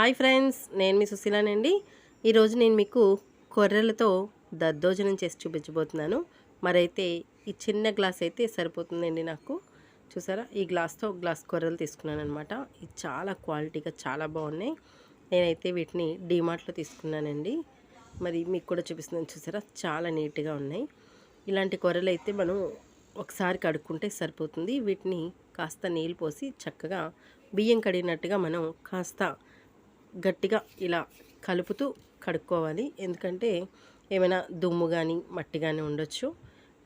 Hi friends నేను మీ సుశీలానండి. ఈరోజు నేను మీకు కొర్రలతో దద్దోజనం చేసి చూపించబోతున్నాను. మరైతే ఈ చిన్న గ్లాస్ అయితే సరిపోతుందండి నాకు. చూసారా? ఈ గ్లాస్తో గ్లాస్ కొర్రలు తీసుకున్నాను అనమాట ఇది చాలా క్వాలిటీగా చాలా బాగున్నాయి. నేనైతే వీటిని డీమార్ట్లో తీసుకున్నానండి. మరి మీకు కూడా చూపిస్తున్నాను. చూసారా? చాలా నీట్గా ఉన్నాయి. ఇలాంటి కొర్రలు అయితే మనం ఒకసారి కడుక్కుంటే సరిపోతుంది. వీటిని కాస్త నీళ్ళు పోసి చక్కగా బియ్యం కడిగినట్టుగా మనం కాస్త గట్టిగా ఇలా కలుపుతూ కడుక్కోవాలి. ఎందుకంటే ఏమైనా దుమ్ము కానీ మట్టి కానీ ఉండొచ్చు.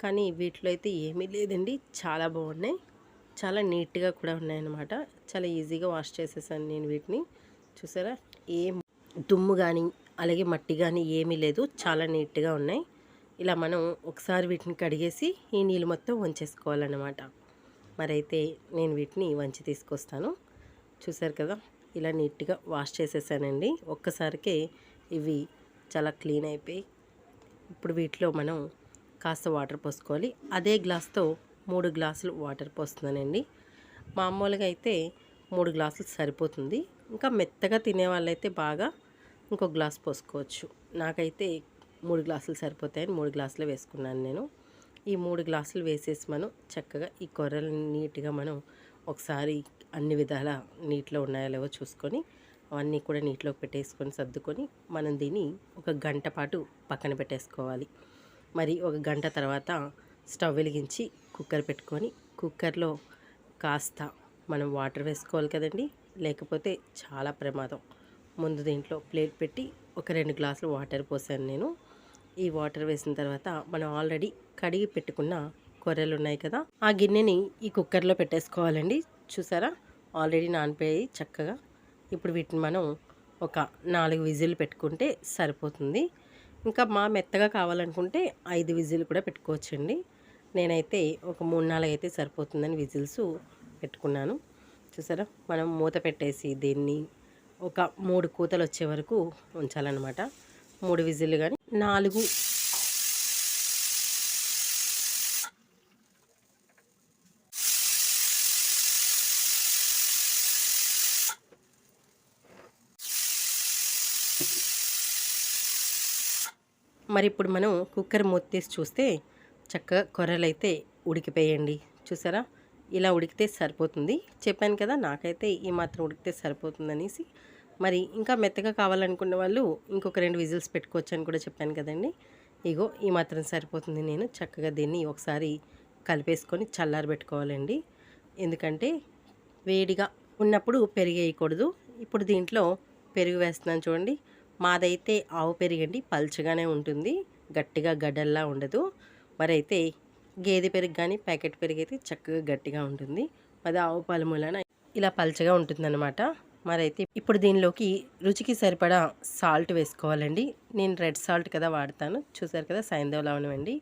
కానీ వీటిలో అయితే ఏమీ లేదండి. చాలా బాగున్నాయి. చాలా నీట్గా కూడా ఉన్నాయన్నమాట. చాలా ఈజీగా వాష్ చేసేసాను నేను వీటిని. చూసారా? ఏం దుమ్ము కానీ అలాగే మట్టి కానీ ఏమీ లేదు. చాలా నీట్గా ఉన్నాయి. ఇలా మనం ఒకసారి వీటిని కడిగేసి ఈ నీళ్ళు మొత్తం వంచేసుకోవాలన్నమాట. మరైతే నేను వీటిని వంచి తీసుకొస్తాను. చూసారు కదా? ఇలా నీట్గా వాష్ చేసేసానండి. ఒక్కసారికే ఇవి చాలా క్లీన్ అయిపోయి ఇప్పుడు వీటిలో మనం కాస్త వాటర్ పోసుకోవాలి. అదే గ్లాస్తో మూడు గ్లాసులు వాటర్ పోస్తున్నానండి. మామూలుగా అయితే మూడు గ్లాసులు సరిపోతుంది. ఇంకా మెత్తగా తినే వాళ్ళైతే బాగా ఇంకో గ్లాస్ పోసుకోవచ్చు. నాకైతే మూడు గ్లాసులు సరిపోతాయని మూడు గ్లాసులు వేసుకున్నాను నేను. ఈ మూడు గ్లాసులు వేసేసి మనం చక్కగా ఈ కొర్రలు నీట్గా మనం ఒకసారి అన్ని విధాల నీటిలో ఉన్నాయో లేవో చూసుకొని అవన్నీ కూడా నీటిలో పెట్టేసుకొని సర్దుకొని మనం దీన్ని ఒక గంట పాటు పక్కన పెట్టేసుకోవాలి. మరి ఒక గంట తర్వాత స్టవ్ వెలిగించి కుక్కర్ పెట్టుకొని కుక్కర్లో కాస్త మనం వాటర్ వేసుకోవాలి కదండి. లేకపోతే చాలా ప్రమాదం. ముందు దీంట్లో ప్లేట్ పెట్టి ఒక రెండు గ్లాసులు వాటర్ పోసాను నేను. ఈ వాటర్ వేసిన తర్వాత మనం ఆల్రెడీ కడిగి పెట్టుకున్న కొర్రలు ఉన్నాయి కదా ఆ గిన్నెని ఈ కుక్కర్లో పెట్టేసుకోవాలండి. చూసారా? ఆల్రెడీ నానిపోయి చక్కగా. ఇప్పుడు వీటిని మనం ఒక నాలుగు విజిల్ పెట్టుకుంటే సరిపోతుంది. ఇంకా మా మెత్తగా కావాలనుకుంటే ఐదు విజిల్ కూడా పెట్టుకోవచ్చండి. నేనైతే ఒక మూడు నాలుగు అయితే సరిపోతుందని విజిల్స్ పెట్టుకున్నాను. చూసారా? మనం మూత పెట్టేసి దీన్ని ఒక మూడు కూతలు వచ్చే వరకు ఉంచాలన్నమాట. మూడు విజిల్ కానీ నాలుగు మరి ఇప్పుడు మనం కుక్కర్ మూత తీసి చూస్తే చక్కగా కొర్రలు అయితే ఉడికిపోయండి చూసారా? ఇలా ఉడికితే సరిపోతుంది. చెప్పాను కదా నాకైతే ఈ మాత్రం ఉడికితే సరిపోతుంది అనేసి మరి ఇంకా మెత్తగా కావాలనుకున్న వాళ్ళు ఇంకొక రెండు విజిల్స్ పెట్టుకోవచ్చు అని కూడా చెప్పాను కదండి. ఇగో ఈ మాత్రం సరిపోతుంది. నేను చక్కగా దీన్ని ఒకసారి కలిపేసుకొని చల్లారి పెట్టుకోవాలండి. ఎందుకంటే వేడిగా ఉన్నప్పుడు పెరిగేయకూడదు. ఇప్పుడు దీంట్లో పెరుగు వేస్తున్నాను చూడండి. మాదైతే ఆవు పెరిగండి పల్చగానే ఉంటుంది గట్టిగా గడ్డల్లా ఉండదు. మరైతే గేదె పెరుగు కానీ ప్యాకెట్ పెరుగు అయితే చక్కగా గట్టిగా ఉంటుంది. అది ఆవు పాలు మూలన ఇలా పల్చగా ఉంటుందన్నమాట. మరైతే ఇప్పుడు దీనిలోకి రుచికి సరిపడా సాల్ట్ వేసుకోవాలండి. నేను రెడ్ సాల్ట్ కదా వాడతాను. చూసారు కదా సైంధవ లవణం అండి.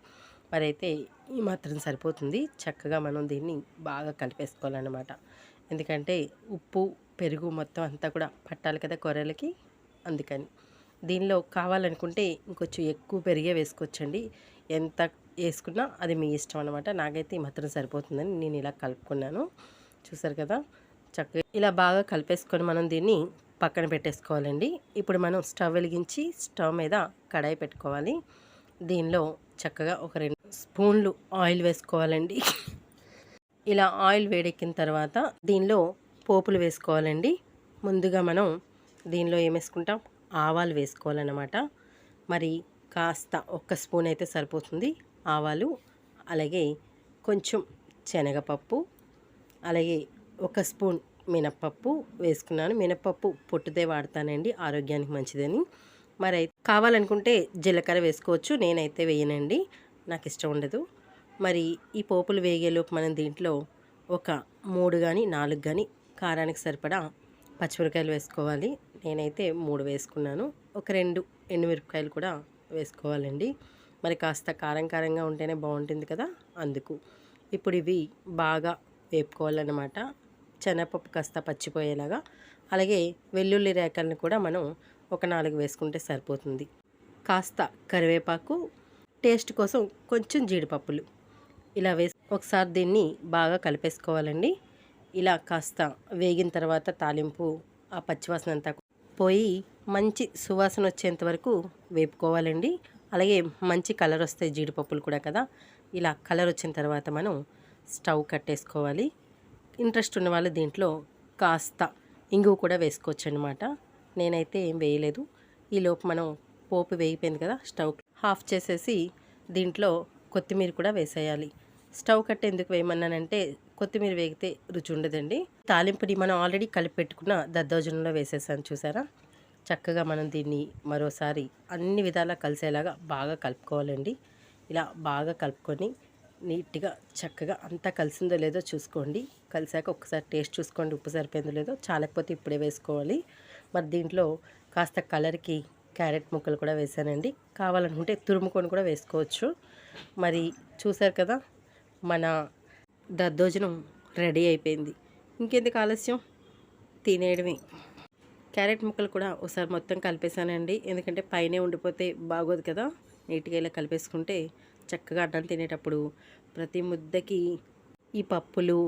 మరైతే ఈ మాత్రం సరిపోతుంది. చక్కగా మనం దీన్ని బాగా కలిపేసుకోవాలన్నమాట. ఎందుకంటే ఉప్పు పెరుగు మొత్తం అంతా కూడా పట్టాలి కదా కొర్రలకి అందుకని. దీనిలో కావాలనుకుంటే ఇంకొంచెం ఎక్కువ పెరిగే వేసుకోవచ్చండి. ఎంత వేసుకున్నా అది మీ ఇష్టం అనమాట నాకైతే ఈ మాత్రం సరిపోతుందని నేను ఇలా కలుపుకున్నాను. చూసారు కదా? చక్కగా ఇలా బాగా కలిపేసుకొని మనం దీన్ని పక్కన పెట్టేసుకోవాలండి. ఇప్పుడు మనం స్టవ్ వెలిగించి స్టవ్ మీద కడాయి పెట్టుకోవాలి. దీనిలో చక్కగా ఒక రెండు స్పూన్లు ఆయిల్ వేసుకోవాలండి. ఇలా ఆయిల్ వేడెక్కిన తర్వాత దీనిలో పోపులు వేసుకోవాలండి. ముందుగా మనం దీనిలో ఏమేసుకుంటాం? ఆవాలు వేసుకోవాలన్నమాట. మరి కాస్త ఒక్క స్పూన్ అయితే సరిపోతుంది. ఆవాలు అలాగే కొంచెం శనగపప్పు అలాగే ఒక స్పూన్ మినప్పప్పు వేసుకున్నాను. మినప్పప్పు పొట్టుదే వాడతానండి ఆరోగ్యానికి మంచిదని. మరి కావాలనుకుంటే జీలకర్ర వేసుకోవచ్చు నేనైతే వేయనండి నాకు ఇష్టం ఉండదు. మరి ఈ పోపులు వేగేలోపు మనం దీంట్లో ఒక మూడు కానీ నాలుగు కానీ కారానికి సరిపడా పచ్చిమిరకాయలు వేసుకోవాలి. నేనైతే మూడు వేసుకున్నాను. ఒక రెండు ఎండుమిరపకాయలు కూడా వేసుకోవాలండి. మరి కాస్త కారం కారంగా ఉంటేనే బాగుంటుంది కదా? అందుకు. ఇప్పుడు ఇవి బాగా వేపుకోవాలన్నమాట. శనగపప్పు కాస్త పచ్చిపోయేలాగా. అలాగే వెల్లుల్లి రేఖలను కూడా మనం ఒక నాలుగు వేసుకుంటే సరిపోతుంది. కాస్త కరివేపాకు టేస్ట్ కోసం కొంచెం జీడిపప్పులు. ఇలా వేసి ఒకసారి దీన్ని బాగా కలిపేసుకోవాలండి. ఇలా కాస్త వేగిన తర్వాత తాలింపు ఆ పచ్చివాసన అంతా పోయి మంచి సువాసన వచ్చేంత వరకు వేపుకోవాలండి. అలాగే మంచి కలర్ వస్తాయి జీడిపప్పులు కూడా కదా. ఇలా కలర్ వచ్చిన తర్వాత మనం స్టవ్ కట్టేసుకోవాలి. ఇంట్రెస్ట్ ఉన్న వాళ్ళు దీంట్లో కాస్త ఇంగువ కూడా వేసుకోవచ్చు అనమాట నేనైతే ఏం వేయలేదు. ఈలోపు మనం పోపు వేగిపోయింది కదా స్టవ్ హాఫ్ చేసేసి దీంట్లో కొత్తిమీర కూడా వేసేయాలి. స్టవ్ కట్ట ఎందుకు వేయమన్నానంటే కొత్తిమీర వేగితే రుచి ఉండదండి తాలింపుని మనం ఆల్రెడీ కలిపి పెట్టుకున్న దద్దోజనంలో వేసేసాను చూసారా? చక్కగా మనం దీన్ని మరోసారి అన్ని విధాలా కలిసేలాగా బాగా కలుపుకోవాలండి. ఇలా బాగా కలుపుకొని నీట్గా చక్కగా అంతా కలిసిందో లేదో చూసుకోండి. కలిసాక ఒకసారి టేస్ట్ చూసుకోండి ఉప్పు సరిపోయిందో లేదో. చాలకపోతే ఇప్పుడే వేసుకోవాలి. మరి దీంట్లో కాస్త కలర్కి క్యారెట్ ముక్కలు కూడా వేసానండి. కావాలనుకుంటే తురుముకొని కూడా వేసుకోవచ్చు. మరి చూసారు కదా మన దద్దోజనం రెడీ అయిపోయింది. ఇంకెందుకు ఆలస్యం? తినేయడమే. క్యారెట్ ముక్కలు కూడా ఒకసారి మొత్తం కలిపేసానండి ఎందుకంటే పైనే ఉండిపోతే బాగోదు కదా. నీట్గా ఇలా కలిపేసుకుంటే చక్కగా అన్నం తినేటప్పుడు ప్రతి ముద్దకి ఈ పప్పులు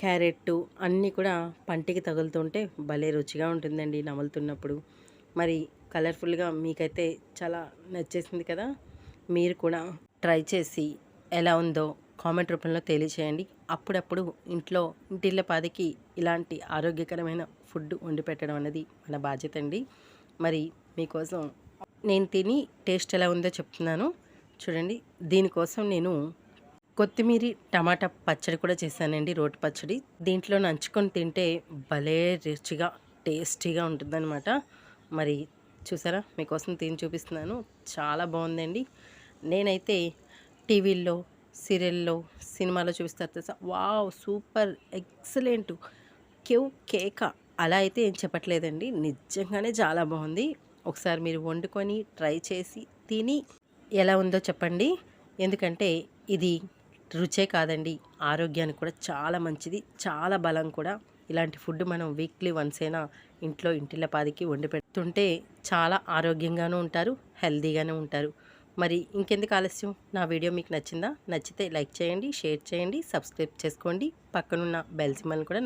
క్యారెట్ అన్నీ కూడా పంటికి తగులుతుంటే భలే రుచిగా ఉంటుందండి నములుతున్నప్పుడు. మరి కలర్ఫుల్గా మీకైతే చాలా నచ్చేసింది కదా. మీరు కూడా ట్రై చేసి ఎలా ఉందో కామెంట్ రూపంలో తెలియచేయండి. అప్పుడప్పుడు ఇంట్లో ఇంటిల్లపాదికి ఇలాంటి ఆరోగ్యకరమైన ఫుడ్ వండి పెట్టడం అనేది మన బాధ్యత అండి. మరి మీకోసం నేను తిని టేస్ట్ ఎలా ఉందో చెప్తున్నాను. చూడండి దీనికోసం నేను కొత్తిమీర టమాటా పచ్చడి కూడా చేశానండి రోటి పచ్చడి. దీంట్లో నంచుకొని తింటే భలే రుచిగా టేస్టీగా ఉంటుందన్నమాట. మరి చూసారా మీకోసం తిని చూపిస్తున్నాను. చాలా బాగుందండి. నేనైతే టీవీల్లో సీరియల్లో సినిమాలో చూపిస్తారు తెలుసా? Wow super excellent. క్యూ కేక. అలా అయితే ఏం చెప్పట్లేదండి. నిజంగానే చాలా బాగుంది. ఒకసారి మీరు వండుకొని ట్రై చేసి తిని ఎలా ఉందో చెప్పండి. ఎందుకంటే ఇది రుచే కాదండి. ఆరోగ్యానికి కూడా చాలా మంచిది. చాలా బలం కూడా. ఇలాంటి ఫుడ్ మనం వీక్లీ వన్స్ అయినా ఇంట్లో ఇంటిల్లపాదికి వండి పెడుతుంటే చాలా ఆరోగ్యంగానూ ఉంటారు హెల్తీగానే ఉంటారు. మరి ఇంకెందుకు ఆలస్యం? నా వీడియో మీకు నచ్చిందా? నచ్చితే లైక్ చేయండి షేర్ చేయండి సబ్స్క్రైబ్ చేసుకోండి. పక్కనున్న బెల్ సిమ్మల్ని కూడా